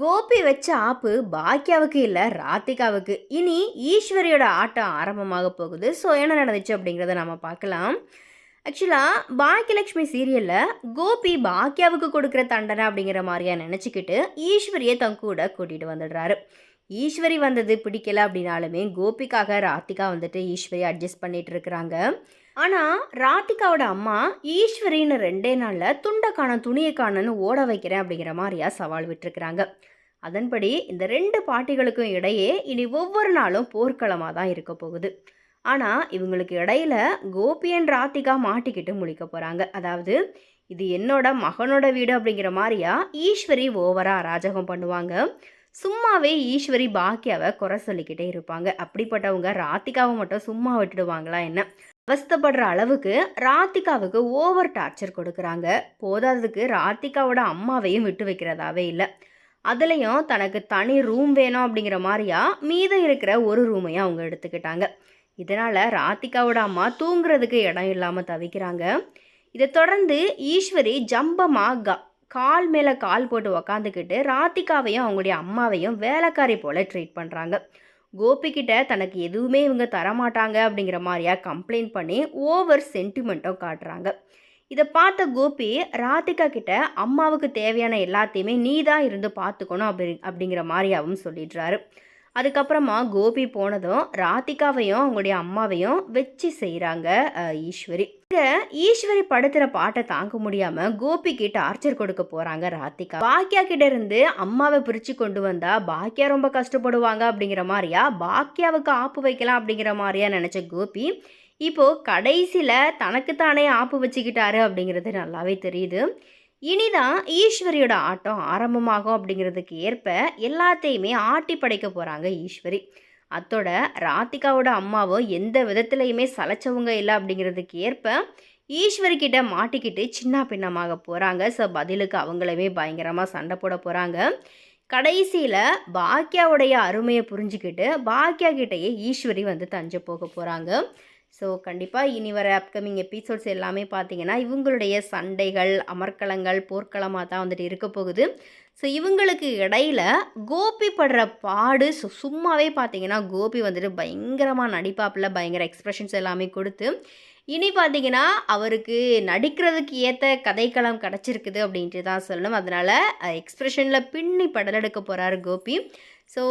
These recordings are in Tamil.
கோபி வச்ச ஆப்பு பாக்கியாவுக்கு இல்லை ராதிகாவுக்கு. இனி ஈஸ்வரியோட ஆட்டம் ஆரம்பமாக போகுது. ஸோ என்ன நடந்துச்சு அப்படிங்கிறத நம்ம பார்க்கலாம். ஆக்சுவலாக பாக்கியலட்சுமி சீரியலில் கோபி பாக்கியாவுக்கு கொடுக்குற தண்டனை அப்படிங்கிற மாதிரியா நினச்சிக்கிட்டு ஈஸ்வரியை தன் கூட கூட்டிகிட்டு வந்துடுறாரு. ஈஸ்வரி வந்தது பிடிக்கல அப்படின்னாலுமே கோபிக்காக ராத்திகா வந்துட்டு ஈஸ்வரி அட்ஜஸ்ட் பண்ணிகிட்டு இருக்கிறாங்க. ஆனால் ராதிகாவோட அம்மா ஈஸ்வரின்னு ரெண்டே நாளில் துண்டைக்கான துணியை காணன்னு ஓட வைக்கிறேன் அப்படிங்கிற மாதிரியா சவால் விட்டுருக்குறாங்க. அதன்படி இந்த ரெண்டு பாட்டிகளுக்கும் இடையே இனி ஒவ்வொரு நாளும் போர்க்களமாக தான் இருக்க போகுது. ஆனால் இவங்களுக்கு இடையில கோபியன் ராதிகா மாட்டிக்கிட்டு முழிக்க போகிறாங்க அதாவது இது என்னோட மகனோட வீடு அப்படிங்கிற மாதிரியா ஈஸ்வரி ஓவராக அராஜகம் பண்ணுவாங்க. சும்மாவே ஈஸ்வரி பாக்கியாவை குறை சொல்லிக்கிட்டே இருப்பாங்க. அப்படிப்பட்டவங்க ராதிகாவை மட்டும் சும்மா விட்டுடுவாங்களா என்ன? அவஸ்தப்படுற அளவுக்கு ராத்திகாவுக்கு ஓவர் டார்ச்சர் கொடுக்குறாங்க. போதாததுக்கு ராத்திகாவோட அம்மாவையும் விட்டு வைக்கிறதாவே இல்லை. அதுலேயும் தனக்கு தனி ரூம் வேணும் அப்படிங்கிற மாதிரியா மீதம் இருக்கிற ஒரு ரூமையும் அவங்க எடுத்துக்கிட்டாங்க. இதனால் ராத்திகாவோட அம்மா தூங்குறதுக்கு இடம் இல்லாமல் தவிக்கிறாங்க. இதை தொடர்ந்து ஈஸ்வரி ஜம்பமாக கா கால் மேலே கால் போட்டு உக்காந்துக்கிட்டு ராத்திகாவையும் அவங்களுடைய அம்மாவையும் வேலைக்காரி போல் ட்ரீட் பண்ணுறாங்க கோபிக்கிட்ட தனக்கு எதுவுமே இவங்க தரமாட்டாங்க அப்படிங்கிற மாதிரியா கம்ப்ளைண்ட் பண்ணி ஓவர் சென்டிமெண்ட்டும் காட்டுறாங்க. இதை பார்த்த கோபி ராதிகா கிட்ட அம்மாவுக்கு தேவையான எல்லாத்தையுமே நீ தான் இருந்து பார்த்துக்கணும் அப்படி அப்படிங்கிற மாதிரியாவும் சொல்லிடுறாரு. அதுக்கப்புறமா கோபி போனதும் ராதிகாவையும் அவங்களுடைய அம்மாவையும் வச்சு செய்கிறாங்க ஈஸ்வரி. ஈஸ்வரி படுத்துற பாட்டை தாங்க முடியாம கோபிக்கு டார்ச்சர் கொடுக்க போறாங்க ராதிகா. பாக்கியா கிட்ட இருந்து அம்மாவை பிரிச்சு கொண்டு வந்தா பாக்கியா ரொம்ப கஷ்டப்படுவாங்க அப்படிங்கிற மாதிரியா? பாக்கியாவுக்கு ஆப்பு வைக்கலாம் அப்படிங்கிற மாதிரியா நினைச்ச கோபி இப்போ கடைசியில தனக்குத்தானே ஆப்பு வச்சுக்கிட்டாரு அப்படிங்கிறது நல்லாவே தெரியுது. இனிதான் ஈஸ்வரியோட ஆட்டம் ஆரம்பமாகும் அப்படிங்கிறதுக்கு ஏற்ப எல்லாத்தையுமே ஆட்டி படைக்க போகிறாங்க ஈஸ்வரி. அத்தோட ராதிகாவோட அம்மாவோ எந்த விதத்துலையுமே சலைச்சவங்க இல்லை அப்படிங்கிறதுக்கு ஏற்ப ஈஸ்வரிக்கிட்ட மாட்டிக்கிட்டு சின்ன பின்னமாக போகிறாங்க ஸோ பதிலுக்கு அவங்களுமே பயங்கரமாக சண்டை போட போகிறாங்க கடைசியில் பாக்கியாவுடைய அருமையை புரிஞ்சுக்கிட்டு பாக்கியா கிட்டேயே ஈஸ்வரி வந்து தஞ்ச போக போகிறாங்க ஸோ கண்டிப்பாக இனி வர அப்கமிங் எபிசோட்ஸ் எல்லாமே பார்த்தீங்கன்னா இவங்களுடைய சண்டைகள் அமர்க்கலங்கள் போர்க்களமாக தான் வந்துட்டு இருக்க போகுது. ஸோ இவங்களுக்கு இடையில கோபி படுற பாடு ஸோ சும்மாவே பார்த்தீங்கன்னா கோபி வந்துட்டு பயங்கரமாக நடிப்பாப்பில் பயங்கர எக்ஸ்ப்ரெஷன்ஸ் எல்லாமே கொடுத்து இனி பார்த்தீங்கன்னா அவருக்கு நடிக்கிறதுக்கு ஏற்ற கதைக்களம் கிடச்சிருக்குது அப்படின்ட்டு தான் சொல்லணும். அதனால் எக்ஸ்ப்ரெஷனில் பின்னி படலெடுக்க போகிறாரு கோபி. ஸோ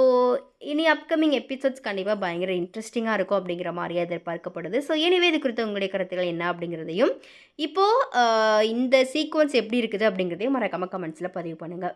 இனி அப்கமிங் எபிசோட்ஸ் கண்டிப்பாக பயங்கர இன்ட்ரெஸ்டிங்காக இருக்கும் அப்படிங்கிற மாதிரி எதிர்பார்க்கப்படுது. ஸோ எனிவே இது குறித்த உங்களுடைய கருத்துக்கள் என்ன அப்படிங்கிறதையும் இப்போது இந்த சீக்வன்ஸ் எப்படி இருக்குது அப்படிங்கிறதையும் மறக்காமல் கமெண்ட்ஸில் பதிவு பண்ணுங்கள்